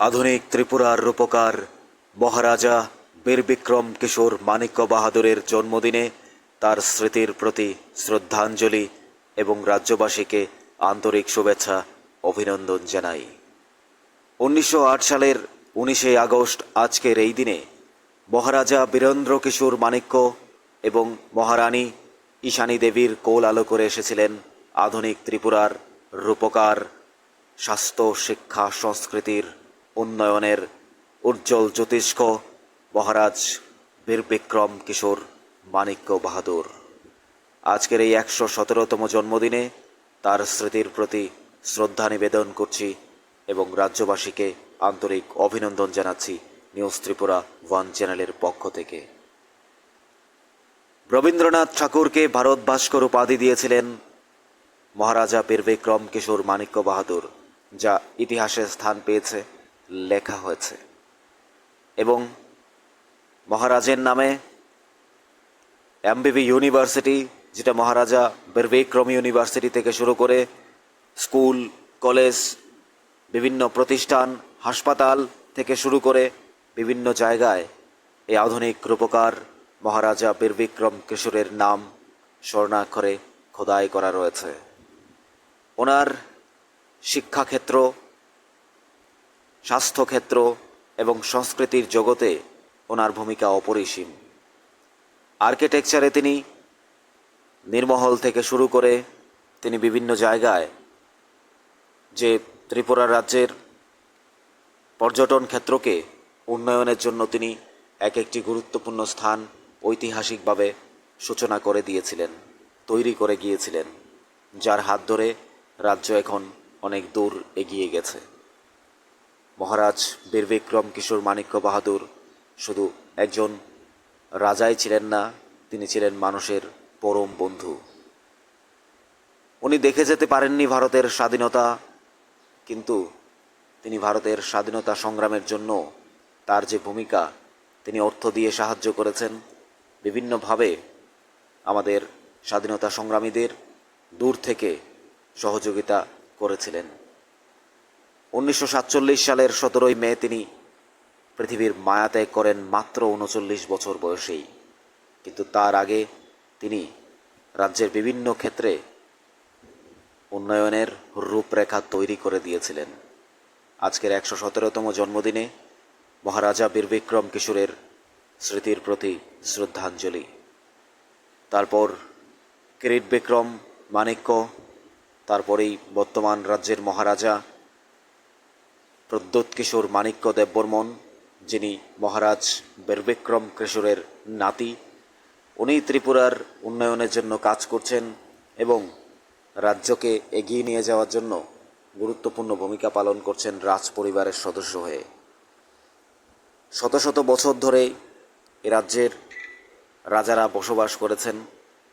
আধুনিক ত্রিপুরার রূপকার মহারাজা বীরবিক্রম কিশোর মাণিক্য বাহাদুরের জন্মদিনে তার স্মৃতির প্রতি শ্রদ্ধাঞ্জলি এবং রাজ্যবাসীকে আন্তরিক শুভেচ্ছা, অভিনন্দন জানাই। উনিশশো আট সালের উনিশে আগস্ট আজকের এই দিনে মহারাজা বীরেন্দ্র কিশোর মাণিক্য এবং মহারানী ঈশানী দেবীর কোল আলো করে এসেছিলেন আধুনিক ত্রিপুরার রূপকার স্বাস্থ্য শিক্ষা সংস্কৃতির উন্নয়নের উজ্জ্বল জ্যোতিষ্ক মহারাজ বীরবিক্রম কিশোর মাণিক্য বাহাদুর। আজকের এই একশো সতেরোতম জন্মদিনে তার স্মৃতির প্রতি শ্রদ্ধা নিবেদন করছি এবং রাজ্যবাসীকে আন্তরিক অভিনন্দন জানাচ্ছি নিউজ ত্রিপুরা ওয়ান চ্যানেলের পক্ষ থেকে। রবীন্দ্রনাথ ঠাকুরকে ভারত ভাস্কর উপাধি দিয়েছিলেন মহারাজা বীরবিক্রম কিশোর মাণিক্য বাহাদুর, যা ইতিহাসে স্থান পেয়েছে। লেখা হয়েছে। এবং মহারাজের নামে এমবিবি ইউনিভার্সিটি, যেটা মহারাজা বীরবিক্রম ইউনিভার্সিটি থেকে শুরু করে স্কুল, কলেজ, বিভিন্ন প্রতিষ্ঠান, হাসপাতাল থেকে শুরু করে বিভিন্ন জায়গায় এই আধুনিক রূপকার মহারাজা বীরবিক্রম কিশোরের নাম স্বর্ণাক্ষরে খোদাই করা রয়েছে। ওনার শিক্ষাক্ষেত্র স্বাস্থ্যক্ষেত্র এবং সংস্কৃতির জগতে ওনার ভূমিকা অপরিসীম। আর্কিটেকচারে তিনি নির্মহল থেকে শুরু করে তিনি বিভিন্ন জায়গায় যে ত্রিপুরা রাজ্যের পর্যটন ক্ষেত্রকে উন্নয়নের জন্য তিনি এক একটি গুরুত্বপূর্ণ স্থান ঐতিহাসিকভাবে সূচনা করে দিয়েছিলেন, তৈরি করে গিয়েছিলেন, যার হাত ধরে রাজ্য এখন অনেক দূর এগিয়ে গেছে। মহারাজ বীরবিক্রম কিশোর মাণিক্য বাহাদুর শুধু একজন রাজাই ছিলেন না, তিনি ছিলেন মানুষের পরম বন্ধু। উনি দেখে যেতে পারেননি ভারতের স্বাধীনতা, কিন্তু তিনি ভারতের স্বাধীনতা সংগ্রামের জন্য তার যে ভূমিকা, তিনি অর্থ দিয়ে সাহায্য করেছেন। বিভিন্নভাবে আমাদের স্বাধীনতা সংগ্রামীদের দূর থেকে সহযোগিতা করেছিলেন। উনিশশো সাতচল্লিশ সালের সতেরোই মে তিনি পৃথিবীর মায়া ত্যাগ করেন মাত্র উনচল্লিশ বছর বয়সেই। কিন্তু তার আগে তিনি রাজ্যের বিভিন্ন ক্ষেত্রে উন্নয়নের রূপরেখা তৈরি করে দিয়েছিলেন। আজকের একশো সতেরোতম জন্মদিনে মহারাজা বীরবিক্রম কিশোরের স্মৃতির প্রতি শ্রদ্ধাঞ্জলি। তারপর কিরিট বিক্রম মাণিক্য, তারপরেই বর্তমান রাজ্যের মহারাজা প্রদ্যোৎ কিশোর মাণিক্য দেববর্মন যিনি মহারাজ বীরবিক্রম কিশোরের নাতি, উনি ত্রিপুরার উন্নয়নের জন্য কাজ করছেন এবং রাজ্যকে এগিয়ে নিয়ে যাওয়ার জন্য গুরুত্বপূর্ণ ভূমিকা পালন করছেন রাজ পরিবারের সদস্য হয়ে। শত শত বছর ধরে এ রাজ্যের রাজারা বসবাস করেছেন,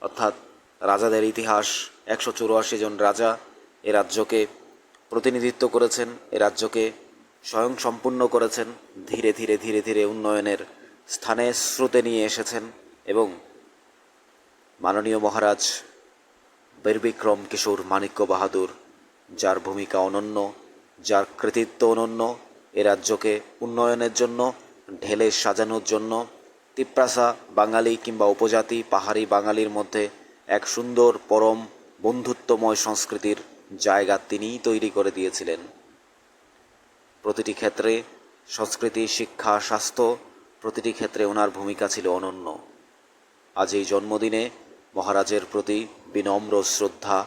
অর্থাৎ রাজাদের ইতিহাস, একশো চুরাশি জন রাজা এ রাজ্যকে প্রতিনিধিত্ব করেছেন, এ রাজ্যকে স্বয়ং সম্পূর্ণ করেছেন, ধীরে ধীরে ধীরে ধীরে উন্নয়নের স্থানে স্রোতে নিয়ে এসেছেন এবং মাননীয় মহারাজ বীরবিক্রম কিশোর মাণিক্য বাহাদুর যার ভূমিকা অনন্য, যার কৃতিত্ব অনন্য, এ রাজ্যকে উন্নয়নের জন্য, ঢেলে সাজানোর জন্য, তিপ্রাসা বাঙালি কিংবা উপজাতি, পাহাড়ি বাঙালির মধ্যে এক সুন্দর পরম বন্ধুত্বময় সংস্কৃতির জায়গা তিনিই তৈরি করে দিয়েছিলেন। প্রতিটি ক্ষেত্রে সংস্কৃতি, শিক্ষা, স্বাস্থ্য, প্রতিটি ক্ষেত্রে ওনার ভূমিকা ছিল অনন্য। আজ এই জন্মদিনে মহারাজের প্রতি বিনম্র শ্রদ্ধা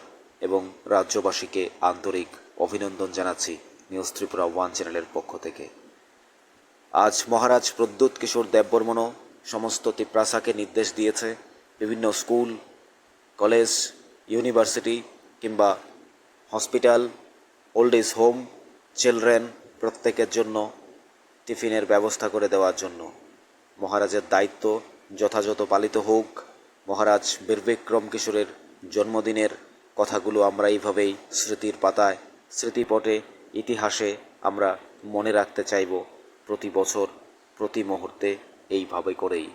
এবং রাজ্যবাসীকে আন্তরিক অভিনন্দন জানাচ্ছি নিউজ ত্রিপুরা ওয়ান চ্যানেলের পক্ষ থেকে। আজ মহারাজ প্রদ্যুৎ কিশোর দেববর্মনও সমস্ত তিপ্রাসাকে নির্দেশ দিয়েছে। বিভিন্ন স্কুল, কলেজ, ইউনিভার্সিটি কিংবা hospital, old age home, children প্রত্যেকের জন্য টিফিনের ব্যবস্থা করে দেওয়ার জন্য। মহারাজের দায়িত্ব যথাযথ পালিত হোক। মহারাজ বীরবিক্রম কিশোরের জন্মদিনের কথাগুলো আমরা এইভাবেই স্মৃতির পাতায়, স্মৃতিপটে, ইতিহাসে আমরা মনে রাখতে চাইব প্রতি বছর, প্রতি মুহূর্তে এইভাবে করেই।